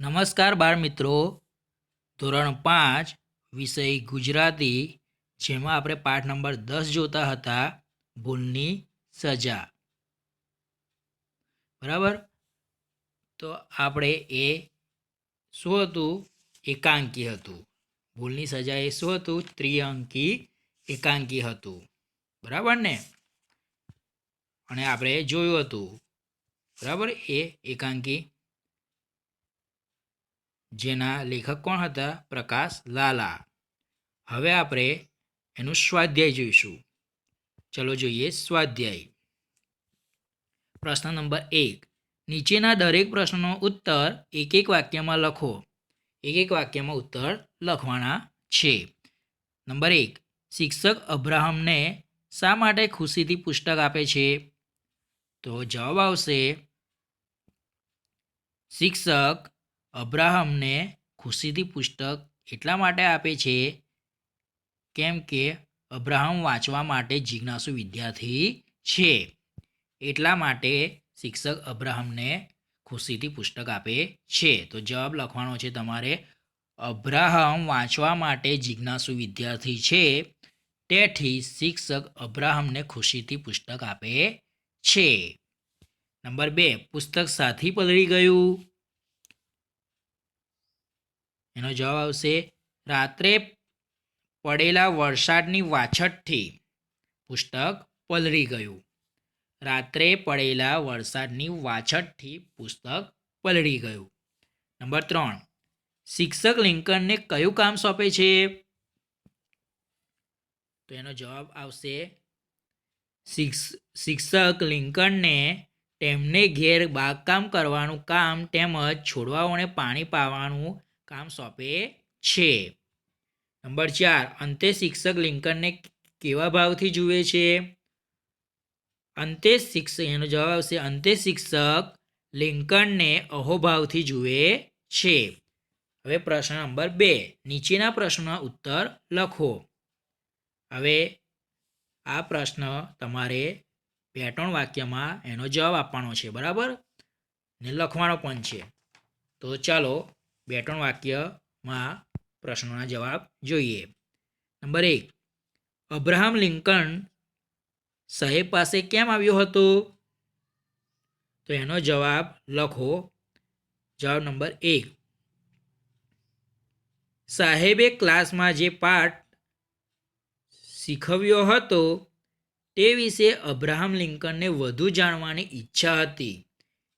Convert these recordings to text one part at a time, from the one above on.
નમસ્કાર બાળ મિત્રો. ધોરણ પાંચ, વિષય ગુજરાતી, જેમાં આપણે પાઠ નંબર દસ જોતા હતા, ભૂલની સજા. બરાબર? તો આપણે એ શું હતું? એકાંકી હતું. ભૂલની સજા એ શું હતું? ત્રિઅંકી એકાંકી હતું. બરાબર ને? અને આપણે જોયું હતું. બરાબર? એ એકાંકી જેના લેખક કોણ હતા? પ્રકાશ લાલા. હવે આપણે એનું સ્વાધ્યાય જોઈશું. ચલો જોઈએ સ્વાધ્યાય. પ્રશ્ન નંબર એક. નીચેના દરેક પ્રશ્નનો ઉત્તર એક એક વાક્યમાં લખો. એક એક વાક્યમાં ઉત્તર લખવાના છે. નંબર એક. શિક્ષક અબ્રાહમને શા માટે ખુશીથી પુસ્તક આપે છે? તો જવાબ આવશે, શિક્ષક અબ્રાહમને ખુશીથી પુસ્તક એટલા માટે આપે છે કેમ કે અબ્રાહમ વાંચવા માટે જિજ્ઞાસુ વિદ્યાર્થી છે. એટલા માટે શિક્ષક અબ્રાહમને ખુશીથી પુસ્તક આપે છે. તો જવાબ લખવાનો છે તમારે. અબ્રાહમ વાંચવા માટે જિજ્ઞાસુ વિદ્યાર્થી છે. તેથી શિક્ષક અબ્રાહમને ખુશીથી પુસ્તક આપે છે. નંબર બે, પુસ્તક સાથી પલળી ગયું. એનો જવાબ આવશે, રાત્રે પડેલા વરસાદની વાછટથી પુસ્તક પલળી ગયું. રાત્રે પડેલા વરસાદની વાછટથી પુસ્તક પલળી ગયું. નંબર ત્રણ, શિક્ષક લિંકનને કયું કામ સોંપે છે? તો એનો જવાબ આવશે, શિક્ષ- શિક્ષક લિંકનને તેમને ઘેર બાગકામ કરવાનું કામ તેમજ છોડવાઓને પાણી પાવાનું કામ સોંપે છે. નંબર ચાર, અંતે શિક્ષક લિંકનને કેવા ભાવથી જુએ છે? અંતે શિક્ષક એનો જવાબ આવશે, અંતે શિક્ષક લિંકનને અહોભાવથી જુએ છે. હવે પ્રશ્ન નંબર બે, નીચેના પ્રશ્નના ઉત્તર લખો. હવે આ પ્રશ્ન તમારે બે ત્રણ વાક્યમાં એનો જવાબ આપવાનો છે, બરાબર? ને લખવાનો પણ છે. તો ચાલો બે ત્રણ વાક્યમાં પ્રશ્નોના જવાબ જોઈએ. નંબર એક, અબ્રાહમ લિંકન સાહેબ પાસે કેમ આવ્યો હતો? તો એનો જવાબ લખો. જવાબ નંબર એક, સાહેબે ક્લાસમાં જે પાઠ શીખવ્યો હતો તે વિશે અબ્રાહમ લિંકનને વધુ જાણવાની ઈચ્છા હતી.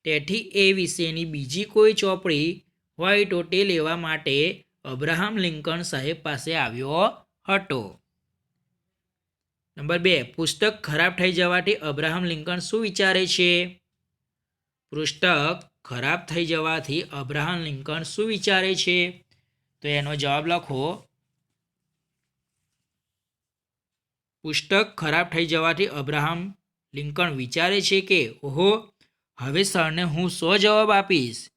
તેથી એ વિશેની બીજી કોઈ ચોપડી હોય તે લેવા માટે અબ્રાહમ લિંકન સાહેબ પાસે આવ્યો હતો. નંબર બે, પુસ્તક ખરાબ થઈ જવાથી અબ્રાહમ લિંકન શું વિચારે છે? પુસ્તક ખરાબ થઈ જવાથી અબ્રાહમ લિંકન શું વિચારે છે? તો એનો જવાબ લખો. પુસ્તક ખરાબ થઈ જવાથી અબ્રાહમ લિંકન વિચારે છે કે, ઓહો, હવે સરને હું સો જવાબ આપીશ.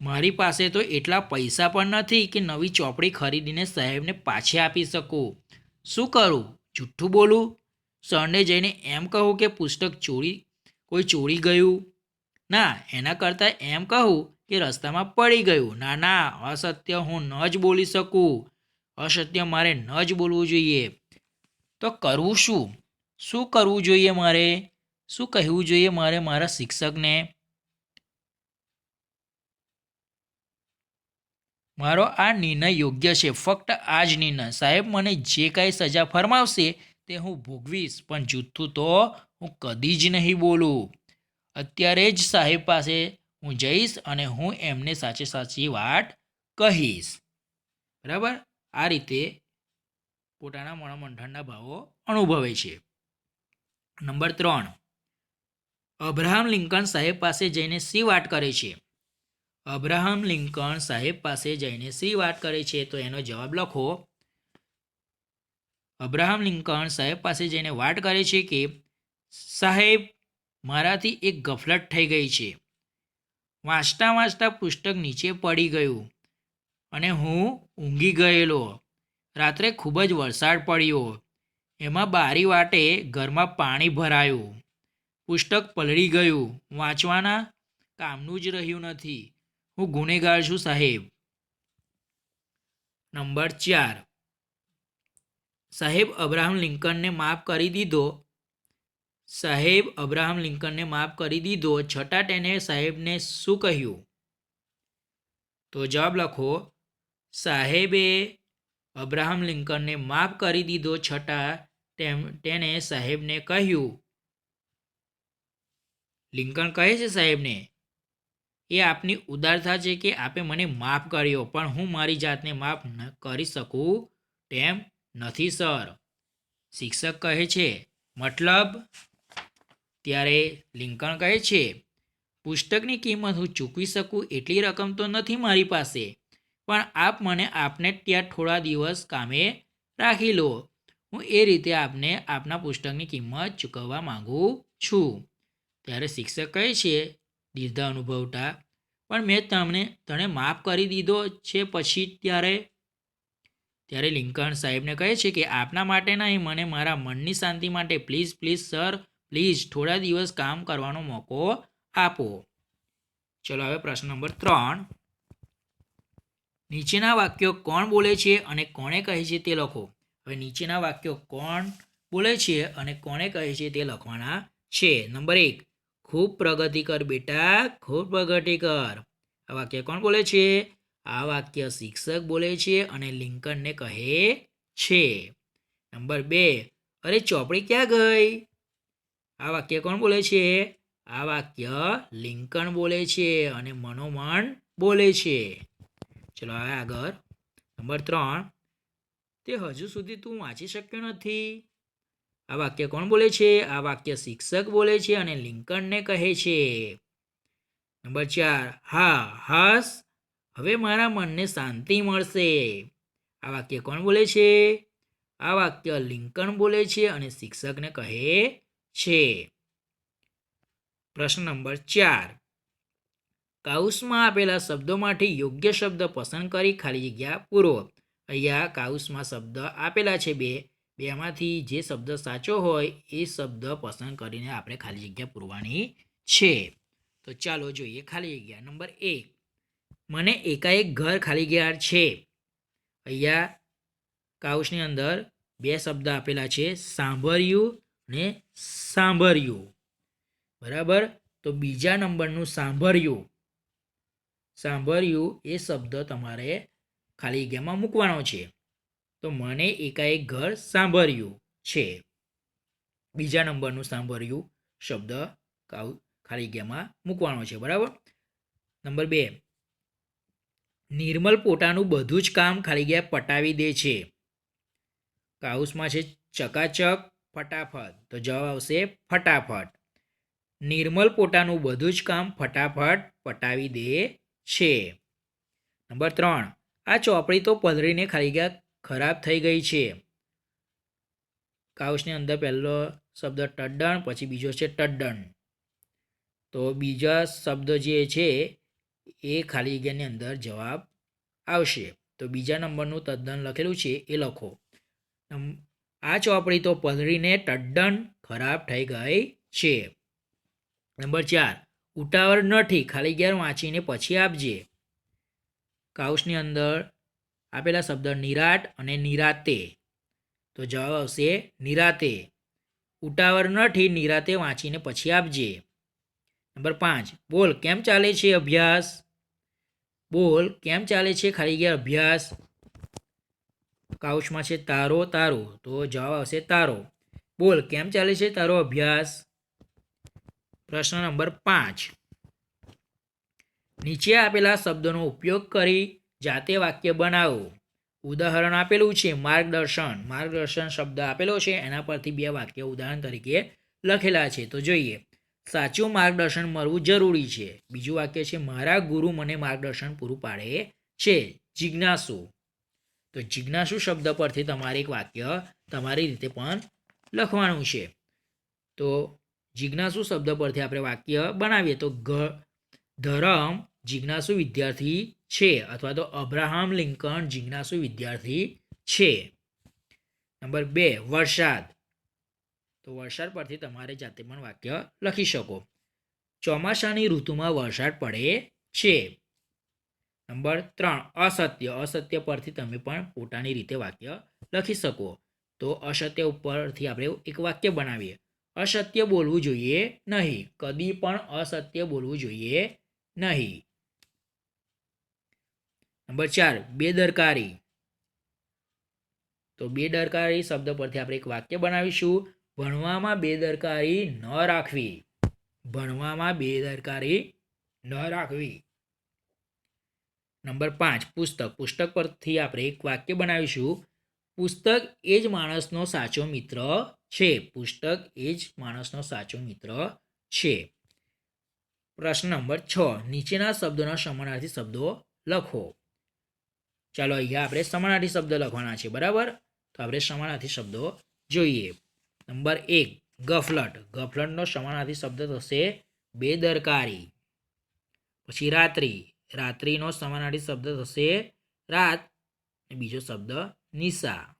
મારી પાસે તો એટલા પૈસા પણ નથી કે નવી ચોપડી ખરીદીને સાહેબને પાછી આપી શકું. શું કરું? જુઠ્ઠું બોલું? સરને જઈને એમ કહું કે પુસ્તક ચોરી, કોઈ ચોરી ગયું? ના, એના કરતાં એમ કહું કે રસ્તામાં પડી ગયું. ના ના, અસત્ય હું ન જ બોલી શકું. અસત્ય મારે ન જ બોલવું જોઈએ. તો કરવું શું? શું કરવું જોઈએ મારે? શું કહેવું જોઈએ મારે મારા શિક્ષકને? મારો આ નિર્ણય યોગ્ય છે. ફક્ત આ જ નિર્ણય. સાહેબ, મને જે કાંઈ સજા ફરમાવશે તે હું ભોગવીશ, પણ જૂઠું તો હું કદી જ નહીં બોલું. અત્યારે જ સાહેબ પાસે હું જઈશ અને હું એમને સાચે સાચી વાત કહીશ. બરાબર? આ રીતે પોતાના મનોમંથનના ભાવો અનુભવે છે. નંબર ત્રણ. અબ્રાહમ લિંકન સાહેબ પાસે જઈને શી વાત કરે છે? અબ્રાહમ લિંકન સાહેબ પાસે જઈને શી વાત કરે છે તો એનો જવાબ લખો. અબ્રાહમ લિંકન સાહેબ પાસે જઈને વાત કરે છે કે, સાહેબ, મારાથી એક ગફલત થઈ ગઈ છે. વાંચતા વાંચતા પુસ્તક નીચે પડી ગયું અને હું ઊંઘી ગયેલો. રાત્રે ખૂબ જ વરસાદ પડ્યો. એમાં બારી વાટે ઘરમાં પાણી ભરાયું. પુસ્તક પલળી ગયું. વાંચવાના કામનું જ રહ્યું નથી. હું ગુનેગાર છું, સાહેબ. નંબર ચાર. સાહેબ, અબ્રાહમ લિંકનને માફ કરી દીધો. સાહેબ, અબ્રાહમ લિંકનને માફ કરી દીધો. છતાં તેને સાહેબને શું કહ્યું? તો જવાબ લખો. સાહેબે અબ્રાહમ લિંકનને માફ કરી દીધો, છતાં તેમ, તેને સાહેબને કહ્યું. લિંકન કહે છે સાહેબને? એ આપની ઉદારતા છે કે આપે મને માફ કર્યો, પણ હું મારી જાતને માફ ન કરી શકું તેમ નથી, સર. શિક્ષક કહે છે, મતલબ? ત્યારે લિંકન કહે છે, પુસ્તકની કિંમત હું ચૂકવી શકું એટલી રકમ તો નથી મારી પાસે, પણ આપ મને આપને ત્યાં થોડા દિવસ કામે રાખી લો. હું એ રીતે આપને આપના પુસ્તકની કિંમત ચૂકવવા માંગુ છું. ત્યારે શિક્ષક કહે છે દીર્ઘ અનુભવતા. પણ મેં તમને, તને માફ કરી દીધો છે પછી ત્યારે ત્યારે લિંકન સાહેબને કહે છે કે આપના માટે નહીં, મને મારા મનની શાંતિ માટે પ્લીઝ પ્લીઝ સર, પ્લીઝ થોડા દિવસ કામ કરવાનો મોકો આપો. ચલો હવે પ્રશ્ન નંબર ત્રણ. નીચેના વાક્યો કોણ બોલે છે અને કોણે કહે છે તે લખો. હવે નીચેના વાક્યો કોણ બોલે છે અને કોણે કહે છે તે લખવાના છે. નંબર એક. ખૂબ પ્રગતિ કર બેટા, ખૂબ પ્રગતિ કર આ વાક્ય કોણ બોલે છે? આ વાક્ય શિક્ષક બોલે છે અને લિંકનને કહે છે. નંબર બે, અરે ચોપડી ક્યાં ગઈ? આ વાક્ય કોણ બોલે છે? આ વાક્ય લિંકન બોલે છે અને મનોમન બોલે છે. ચલો હવે આગળ. નંબર ત્રણ, તે હજુ સુધી તું વાંચી શક્યો નથી. આ વાક્ય કોણ બોલે છે? આ વાક્ય શિક્ષક બોલે છે અને લિંકનને કહે છે. નંબર ચાર, હા, હસ, હવે મારા મનને શાંતિ મળશે. આ વાક્ય કોણ બોલે છે? આ વાક્ય લિંકન બોલે છે અને શિક્ષકને કહે છે. પ્રશ્ન નંબર ચાર, કાઉસમાં આપેલા શબ્દોમાંથી યોગ્ય શબ્દ પસંદ કરી ખાલી જગ્યા પૂરો. અહીંયા કાઉસમાં શબ્દ આપેલા છે બે. બેમાંથી જે શબ્દ સાચો હોય એ શબ્દ પસંદ કરીને આપણે ખાલી જગ્યા પૂરવાની છે. તો ચાલો જોઈએ ખાલી જગ્યા. નંબર એક. મને એકાએક ઘર ખાલી ગયા છે. અહીંયા કાઉસની અંદર બે શબ્દ આપેલા છે. સાંભળ્યું ને સાંભળ્યું બરાબર? તો બીજા નંબરનું સાંભળ્યું સાંભળ્યું એ શબ્દ તમારે ખાલી જગ્યામાં મૂકવાનો છે. તો મને એકાએક ઘર સાંભળ્યું છે. બીજા નંબરનું સાંભળ્યું શબ્દ ખાલી જગ્યામાં મૂકવાનો છે, બરાબર? નંબર બે. નિર્મલ પોતાનું બધું જ કામ ખાલી જગ્યા પટાવી દે છે. કાઉસમાં છે ચકાચક, ફટાફટ. તો જવાબ આવશે ફટાફટ. નિર્મલ પોતાનું બધું જ કામ ફટાફટ પટાવી દે છે. નંબર ત્રણ. આ ચોપડી તો પલરીને ખાલી ગયા ખરાબ થઈ ગઈ છે. કાઉસની અંદર પહેલો શબ્દ ટડ્ડણ, પછી બીજો છે ટડ્ડણ. તો બીજા શબ્દ જે છે, એ ખાલી જગ્યાની અંદર જવાબ આવશે. તો બીજા નંબરનું તદ્દન લખેલું છે, એ લખો. આ ચોપડી તો પલરીને તદ્દન ખરાબ થઈ ગઈ છે. નંબર ચાર ઉતાવળ નથી ખાલી ગેર વાંચીને પછી આપજે. કાઉસની અંદર આપેલા શબ્દ નિરાટ અને નિરાતે. તો જવાબ આવશે નિરાતે. ઉતાવળ નથી નિરાતે વાંચીને પછી આપજે. નંબર પાંચ, બોલ કેમ ચાલે છે અભ્યાસ? બોલ કેમ ચાલે છે ખાલી ગયા અભ્યાસ? કાઉચમાં છે તારો તારો. તો જવાબ આવશે તારો. બોલ કેમ ચાલે છે તારો અભ્યાસ? પ્રશ્ન નંબર પાંચ. નીચે આપેલા શબ્દોનો ઉપયોગ કરી જાતે વાક્ય બનાવો. ઉદાહરણ આપેલું છે, માર્ગદર્શન. માર્ગદર્શન શબ્દ આપેલો છે, એના પરથી બે વાક્ય ઉદાહરણ તરીકે લખેલા છે. તો જોઈએ. સાચું માર્ગદર્શન મળવું જરૂરી છે. બીજું વાક્ય છે, મારા ગુરુ મને માર્ગદર્શન પૂરું પાડે છે. જિજ્ઞાસુ. તો જિજ્ઞાસુ શબ્દ પરથી તમારે એક વાક્ય તમારી રીતે પણ લખવાનું છે. તો જિજ્ઞાસુ શબ્દ પરથી આપણે વાક્ય બનાવીએ. તો ઘ, ધરમ જિજ્ઞાસુ વિદ્યાર્થી છે અથવા તો અબ્રાહમ લિંકન જિજ્ઞાસુ વિદ્યાર્થી છે. નંબર બે, વરસાદ. તો વરસાદ પરથી તમારે જાતે પણ વાક્ય લખી શકો. ચોમાસાની ઋતુમાં વરસાદ પડે છે. નંબર ત્રણ, અસત્ય. અસત્ય પરથી તમે પણ પોતાની રીતે વાક્ય લખી શકો. તો અસત્ય ઉપરથી આપણે એક વાક્ય બનાવીએ. અસત્ય બોલવું જોઈએ નહીં. કદી પણ અસત્ય બોલવું જોઈએ નહીં. નંબર ચાર, બેદરકારી. તો બેદરકારી શબ્દ પરથી આપણે એક વાક્ય બનાવીશું. ભણવામાં બેદરકારી ન રાખવી. ભણવામાં બેદરકારી ન રાખવી. નંબર પાંચ, પુસ્તક. પુસ્તક પરથી આપણે એક વાક્ય બનાવીશું. પુસ્તક એ જ માણસનો સાચો મિત્ર છે. પુસ્તક એ જ માણસનો સાચો મિત્ર છે. પ્રશ્ન નંબર છ, નીચેના શબ્દોના સમાનાર્થી શબ્દો લખો. ચાલો અહીંયા આપણે સમાનાર્થી શબ્દ લખવાના છે, બરાબર? તો આપણે સમાનાર્થી શબ્દો જોઈએ. નંબર એક, ગફલટ. ગફલટનો સમાનાર્થી શબ્દ થશે બેદરકારી. પછી રાત્રિ. રાત્રિનો સમાનાર્થી શબ્દ થશે રાત. બીજો શબ્દ નિશા.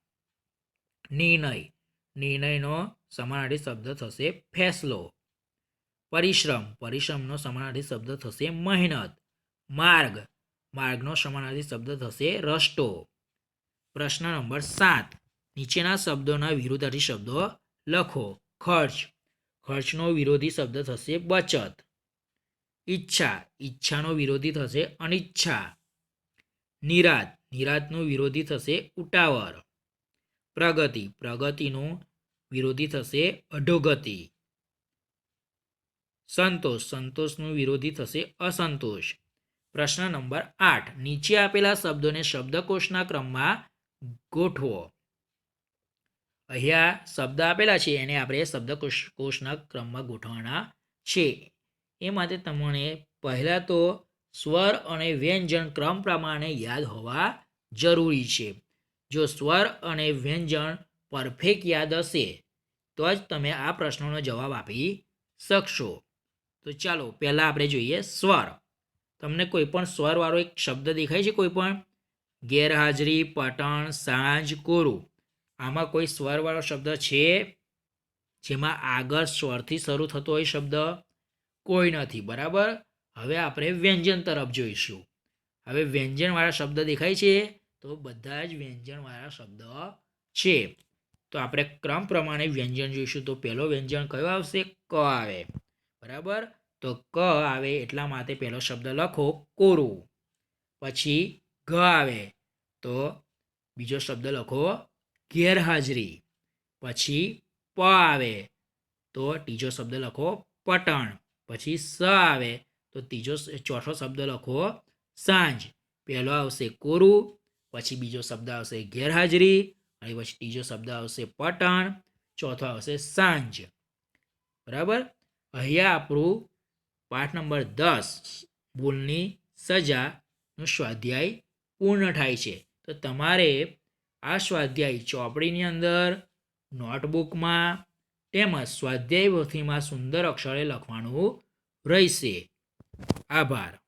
નિર્ણય. નિર્ણયનો સમાનાર્થી શબ્દ થશે ફેસલો. પરિશ્રમ. પરિશ્રમનો સમાનાર્થી શબ્દ થશે મહેનત. માર્ગ. માર્ગનો સમાનાર્થી શબ્દ થશે રસ્તો. પ્રશ્ન નંબર સાત. નીચેના શબ્દોના વિરોધાર્થી શબ્દો લખો. ખર્ચ. ખર્ચનો વિરોધી શબ્દ થશે બચત. ઈચ્છા. ઈચ્છાનો વિરોધી થશે અનિચ્છા. નિરાત. નિરાતનો વિરોધી થશે ઉટાવર પ્રગતિ. પ્રગતિનો વિરોધી થશે અધોગતિ. સંતોષ. સંતોષનો વિરોધી થશે અસંતોષ. પ્રશ્ન નંબર આઠ. નીચે આપેલા શબ્દોને શબ્દકોશના ક્રમમાં ગોઠવો. અહીંયા શબ્દ આપેલા છે, એને આપણે શબ્દકોશ કોશના ક્રમમાં ગોઠવાના છે. એ માટે તમને પહેલાં તો સ્વર અને વ્યંજન ક્રમ પ્રમાણે યાદ હોવા જરૂરી છે. જો સ્વર અને વ્યંજન પરફેક્ટ યાદ હશે, તો જ તમે આ પ્રશ્નોનો જવાબ આપી શકશો. તો ચાલો, પહેલાં આપણે જોઈએ સ્વર. તમને કોઈ પણ સ્વરવાળો એક શબ્દ દેખાય છે કોઈ પણ? ગેરહાજરી પટણ સાંજ, કોરું. આમાં કોઈ સ્વરવાળો શબ્દ છે? જેમાં આગળ સ્વરથી શરૂ થતો હોય શબ્દ કોઈ નથી, બરાબર? હવે આપણે વ્યંજન તરફ જોઈશું. હવે વ્યંજનવાળા શબ્દ દેખાય છે? તો બધા જ વ્યંજનવાળા શબ્દ છે. તો આપણે ક્રમ પ્રમાણે વ્યંજન જોઈશું. તો પહેલો વ્યંજન કયો આવશે? ક આવે. બરાબર? તો ક આવે એટલા માટે પહેલો શબ્દ લખો કોરું. પછી ઘ આવે તો બીજો શબ્દ લખો ગેરહાજરી. પછી પ આવે તો ત્રીજો શબ્દ લખો પટણ. પછી સ આવે તો ત્રીજો ચોથો શબ્દ લખો સાંજ. પહેલો આવશે કોરું, પછી બીજો શબ્દ આવશે ગેરહાજરી, અને પછી ત્રીજો શબ્દ આવશે પટણ, ચોથો આવશે સાંજ. બરાબર? અહીંયા આપણું પાઠ નંબર દસ, ભૂલની સજાનું સ્વાધ્યાય પૂર્ણ થાય છે. તો તમારે આ સ્વાધ્યાય ચોપડીની અંદર, નોટબુકમાં તેમજ સ્વાધ્યાય પોથીમાં સુંદર અક્ષરે લખવાનું રહેશે. આભાર.